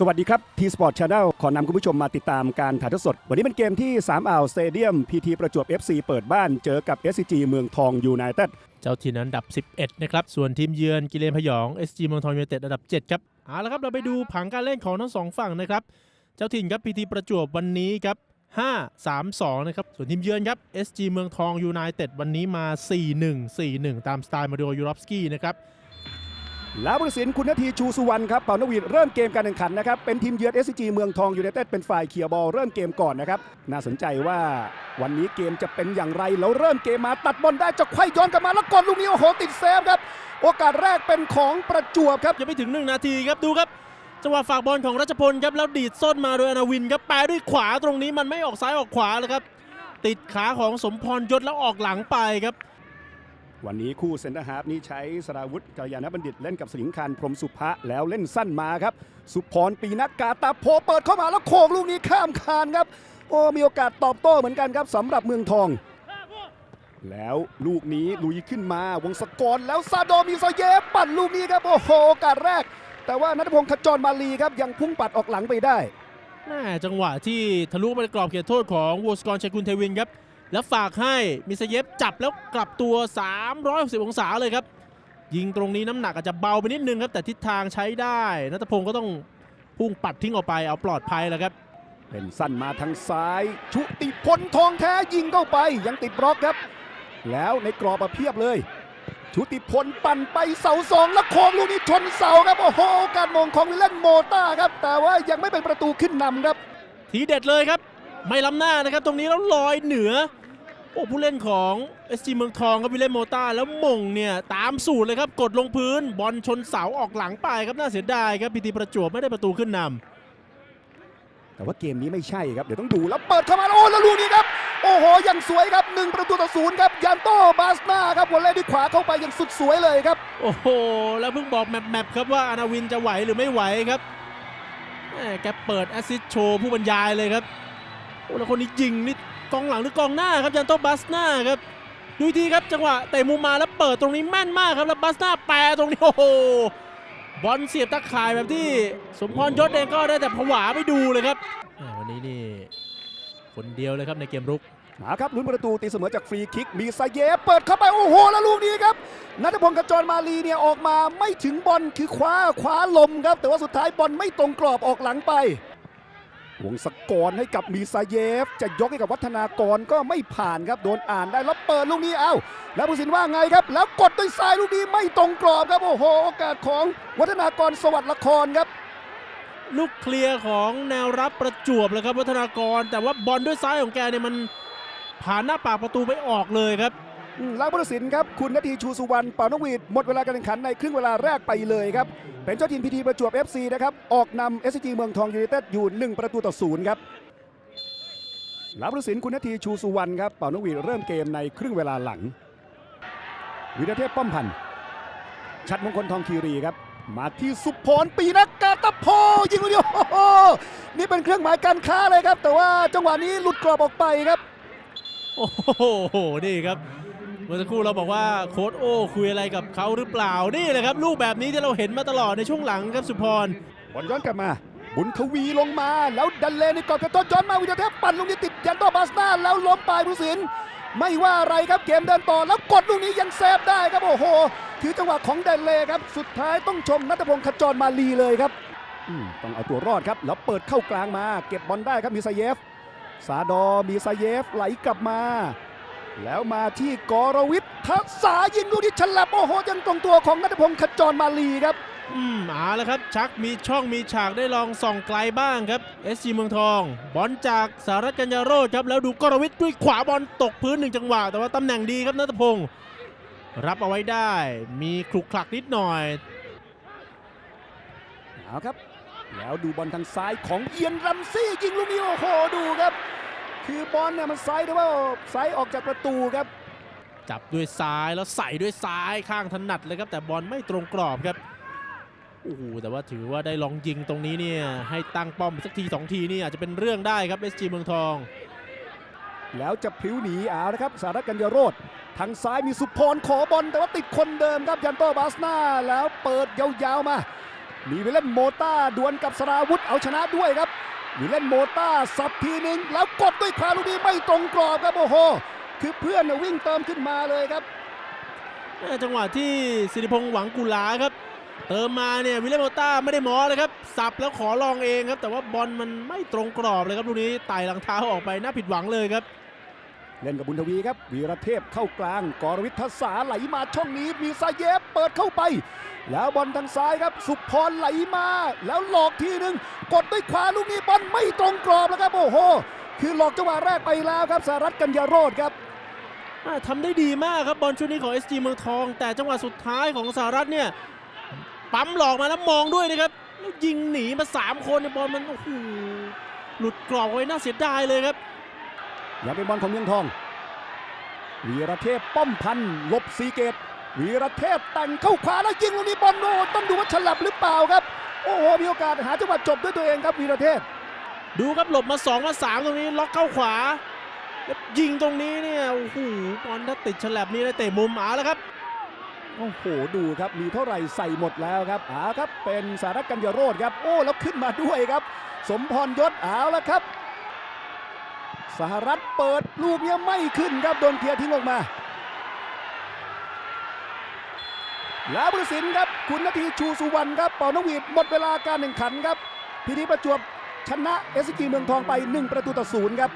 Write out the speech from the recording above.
สวัสดีครับ T Sport Channel ขอนำคุณผู้ชมมาติดตามการถ่ายทอดสด วันนี้เป็นเกมที่ 3 อ่าวสเตเดียมพีทีประจวบ FC เปิดบ้านเจอกับ SCG เมืองทองยูไนเต็ดเจ้าถิ่นอันดับ 11 นะครับ ส่วนทีมเยือนกิเลนพยอง SG เมืองทองยูไนเต็ดอันดับ 7 ครับเอาละครับเราไปดูผังการเล่นของทั้งสองฝั่งนะครับ เจ้าถิ่นครับพีทีประจวบวันนี้ครับ 5 3 2 นะครับ ส่วนทีมเยือนครับ SG เมืองทองยูไนเต็ดวันนี้มา 4 1 4 1 ตามสไตล์มาริโอยูรอฟสกี้นะครับ แล้วบริสินคุณนาทีชูสุวรรณครับเป่านวีดเริ่มเกมการแข่งขันนะครับ เป็นทีมเยือน SCG เมืองทองยูไนเต็ดเป็นฝ่ายเคลียบอลเริ่มเกมก่อนนะครับ น่าสนใจว่าวันนี้เกมจะเป็นอย่างไร แล้วเริ่มเกมมาตัดบอลได้จะไขว้ย้อนกลับมาแล้วกดลูกนี้โอ้โหติดเซฟครับ โอกาสแรกเป็นของประจวบครับยังไม่ถึง 1 นาทีครับดูครับจังหวะฝากบอลของรัชพลครับแล้วดีดส้นมาโดยอนาวินครับแปด้วยขวาตรงนี้มันไม่ออกซ้ายออกขวาเลยครับติดขาของสมพรยศแล้วออกหลังไปครับ วันนี้คู่เซนเตอร์ฮาร์ฟนี้ใช้สราวุธกัลยาณบัณฑิตเล่นกับสิงคานพรมสุภะแล้วเล่นสั้นมาครับ สุพรปีนักกาตาโพเปิดเข้ามาแล้วโขกลูกนี้ข้ามคานครับ โอ้มีโอกาสตอบโต้เหมือนกันครับสำหรับเมืองทอง แล้วลูกนี้ลุยขึ้นมาวงศกรแล้วซาโดมีซาเยปั่นลูกนี้ครับโอ้โหโอกาสแรก แต่ว่านัทพงศ์ขจรมาลีครับยังพุ่งปัดออกหลังไปได้จังหวะที่ทะลุไปกรอบเขตโทษของวอสกรชัยกุลเทวินครับ แล้วฝากให้มิสเยฟจับแล้วกลับตัว 360 องศาเลยครับ ยิงตรงนี้น้ำหนักอาจจะเบาไปนิดนึงครับ แต่ทิศทางใช้ได้นัทพงศ์ก็ต้องพุ่งปัดทิ้งออกไปเอาปลอดภัยแล้วครับ เป็นสั้นมาทางซ้าย ชุติพลทองแท้ยิงเข้าไปยังติดบล็อกครับ แล้วในกรอบมาเพียบเลย ชุติพลปั่นไปเสาสองแล้วโค้งลูกนี้ชนเสาครับโอ้โหโอกาสมงของวิลเลนโมต้าครับ แต่ว่ายังไม่เป็นประตูขึ้นนำครับ ทีเด็ดเลยครับ ไม่ล้ำหน้านะครับ ตรงนี้แล้วลอยเหนือ โอ้ผู้เล่นของ SG เมืองทองครับวิลเลนโมต้าแล้วมงเนี่ยตามสูตรเลยครับกดลงพื้นบอลชนเสาออกหลังไปครับน่าเสียดายครับพีทีประจวบไม่ได้ประตูขึ้นนำแต่ว่าเกมนี้ไม่ใช่ครับ เดี๋ยวต้องดูแล้วเปิดเข้ามาแล้วโอ้แล้วลูกนี้ครับ โอ้โหยังสวยครับหนึ่งประตูต่อศูนย์ครับยันโตบาสนาครับวอลเล่ด้วยขวาเข้าไปยังสุดสวยเลยครับ โอ้โหแล้วเพิ่งบอกแมปแมปครับว่าอานาวินจะไหวหรือไม่ไหวครับแหม่แกเปิดแอสซิสต์โชว์ผู้บรรยายเลยครับโอ้แล้วคนนี้ยิงนี่ กองหลังหรือกองหน้าครับยันโตบัสนาครับดูอีกทีครับจังหวะเตะมุมมาแล้วเปิดตรงนี้แม่นมากครับแล้วบัสนาแปรตรงนี้โอ้โหบอลเสียบตะข่ายแบบที่สมพรยศเองก็ได้แต่ผวาไม่ดูเลยครับวันนี้นี่คนเดียวเลยครับในเกมรุกมาครับลุ้นประตูตีเสมอจากฟรีคิกมีไซเยเปิดเข้าไป โอ้โห แล้วลูกนี้ครับนัทพงศ์กระจรมาลีเนี่ยออกมาไม่ถึงบอลคือคว้าคว้าลมครับ แต่ว่าสุดท้ายบอลไม่ตรงกรอบออกหลังไป หวงศกอรให้กับมีซาเยฟ จะยกให้กับวัฒนากรก็ไม่ผ่านครับโดนอ่านได้แล้วเปิดลูกนี้เอ้าแล้วผู้สินว่าไงครับ แล้วกดด้วยซ้ายลูกนี้ไม่ตรงกรอบครับโอ้โหโอกาสของวัฒนากรสวัสดิ์ละครครับ ลูกเคลียร์ของแนวรับประจวบเลยครับวัฒนากร แต่ว่าบอลด้วยซ้ายของแกเนี่ยมันผ่านหน้าปากประตูไปออกเลยครับ แล้วผู้ตัดสินครับ คุณนาทีชูสุวรรณเป่านกหวีดหมดเวลาการแข่งขันในครึ่งเวลาแรกไปเลยครับ เป็นเจ้าทีมพีทีประจวบ FC นะครับ ออกนำ SCG เมืองทองยูไนเต็ดอยู่ 1 ประตูต่อศูนย์ครับแล้วผู้ตัดสินคุณนาทีชูสุวรรณครับเป่านกหวีดเริ่มเกมในครึ่งเวลาหลัง วิรเทพป้อมพันธ์ชัดมงคลทองคีรีครับมาที่สุพรปีนักกาตะโพยิงลูกเดียวโอ้โหนี่เป็นเครื่องหมายการค้าเลยครับ แต่ว่าจังหวะนี้หลุดกรอบออกไปครับ โอ้โห นี่ครับ เมื่อสักครู่เราบอกว่าโค้ดโอ้คุยอะไรกับเขาหรือเปล่านี่แหละครับ ลูกแบบนี้ที่เราเห็นมาตลอดในช่วงหลังครับสุพรบอลย้อนกลับมา บุญทวีลงมาแล้วดันเลนในกรอบกระต้นย้อนมาวิทยาเทพปั่นลูกนี้ติดยันโตบาสนาแล้วล้มไปผู้สินไม่ว่าอะไรครับเกมเดินต่อแล้วกดลูกนี้ยังเซฟได้ครับโอ้โห ถือจังหวะของดันเลครับสุดท้ายต้องชมนัทพงศ์ขจรมาลีเลยครับต้องเอาตัวรอดครับแล้วเปิดเข้ากลางมา เก็บบอลได้ครับมีซาเยฟซาดอมีซาเยฟไหลกลับมา แล้วมาที่กรวิทย์ทักษายิงลูกที่ฉลับโอ้โหยังตรงตัวของนัทพงศ์ขจรมาลีครับ อืมเอาละครับ ชักมีช่องมีฉากได้ลองส่องไกลบ้างครับ SG เมืองทอง บอลจากสารัตกัญญาโรจน์ครับ แล้วดูกรวิทย์ด้วยขวาบอลตกพื้นหนึ่งจังหวะ แต่ว่าตำแหน่งดีครับนัทพงศ์รับเอาไว้ได้ มีคลุกคลักนิดหน่อยเอาครับ แล้วดูบอลทางซ้ายของเอียนรัมซี่ยิงลูกนี้โอ้โหดูครับ คือบอลเนี่ยมันไซด์แต่ว่าไซด์ออกจากประตูครับ จับด้วยซ้ายแล้วใส่ด้วยซ้ายข้างถนัดเลยครับแต่บอลไม่ตรงกรอบครับโอ้โหแต่ว่าถือว่าได้ลองยิงตรงนี้เนี่ยให้ตั้งป้อมสักทีสองทีนี่อาจจะเป็นเรื่องได้ครับ SG เมืองทอง แล้วจะพลิ้วหนีเอานะครับสารัตกัญญาโรธทางซ้ายมีสุพรขอบอลแต่ว่าติดคนเดิมครับยันโตบาสนาแล้วเปิดยาวๆมา มีวิลเลนโมต้าดวลกับสราวุธเอาชนะด้วยครับ วิลเลนโมต้าสับทีหนึ่งแล้วกดด้วยขวาลูกนี้ไม่ตรงกรอบครับโอ้โห คือเพื่อนวิ่งเติมขึ้นมาเลยครับ จังหวะที่สิริพงษ์หวังกุลาครับ เติมมาเนี่ยวิลเลมโมต้าไม่ได้หมอเลยครับ สับแล้วขอลองเองครับ แต่ว่าบอลมันไม่ตรงกรอบเลยครับลูกนี้ไต่หลังเท้าออกไปน่าผิดหวังเลยครับ เล่นกับบุญทวีครับวีรเทพเข้ากลางกรวิทยาศาไหลมาช่องนี้มีซาเยฟเปิดเข้าไป แล้วบอลทางซ้ายครับ สุพรไหลมา แล้วหลอกทีหนึ่งกดด้วยขวาลูกนี้บอลไม่ตรงกรอบแล้วครับโอ้โห คือหลอกจังหวะแรกไปแล้วครับสหรัฐกัญญาโรธครับทำได้ดีมากครับบอลชุดนี้ของ SG เมืองทอง แต่จังหวะสุดท้ายของสหรัฐเนี่ยปั๊มหลอกมาแล้วมองด้วยนะครับแล้วยิงหนีมา 3คนในบอลมันโอ้โหหลุดกรอบไว้น่าเสียดายเลยครับ ยังเป็นบอลของเมืองทอง วีรเทพป้อมพันธ์หลบสีเกต วีรเทพแต่งเข้าขวาแล้วยิงลูกนี้บอลโอ้ต้องดูว่าฉลับหรือเปล่าครับ โอ้โหมีโอกาสหาจังหวะจบด้วยตัวเองครับวีรเทพ ดูครับหลบมา2มา3ตรงนี้ล็อกเข้าขวาแล้วยิงตรงนี้เนี่ยโอ้โหบอลถ้าติดฉลับนี่ได้เตะมุมเอาแล้วครับโอ้โหดูครับมีเท่าไหร่ใส่หมดแล้วครับเอาครับเป็นสารัตกัญญาโรธครับ โอ้แล้วขึ้นมาด้วยครับ สมพรยศเอาแล้วครับ สหรัฐเปิดลูกเนี้ยไม่ขึ้นครับโดนเคลียร์ทิ้งออกมาแล้วบุรสินครับคุณนาทีชูสุวรรณครับเป่านกหวีดหมดเวลาการแข่งขันครับพิธีประจวบชนะเอสกีเมืองทองไป 1 ประตูต่อศูนย์ครับ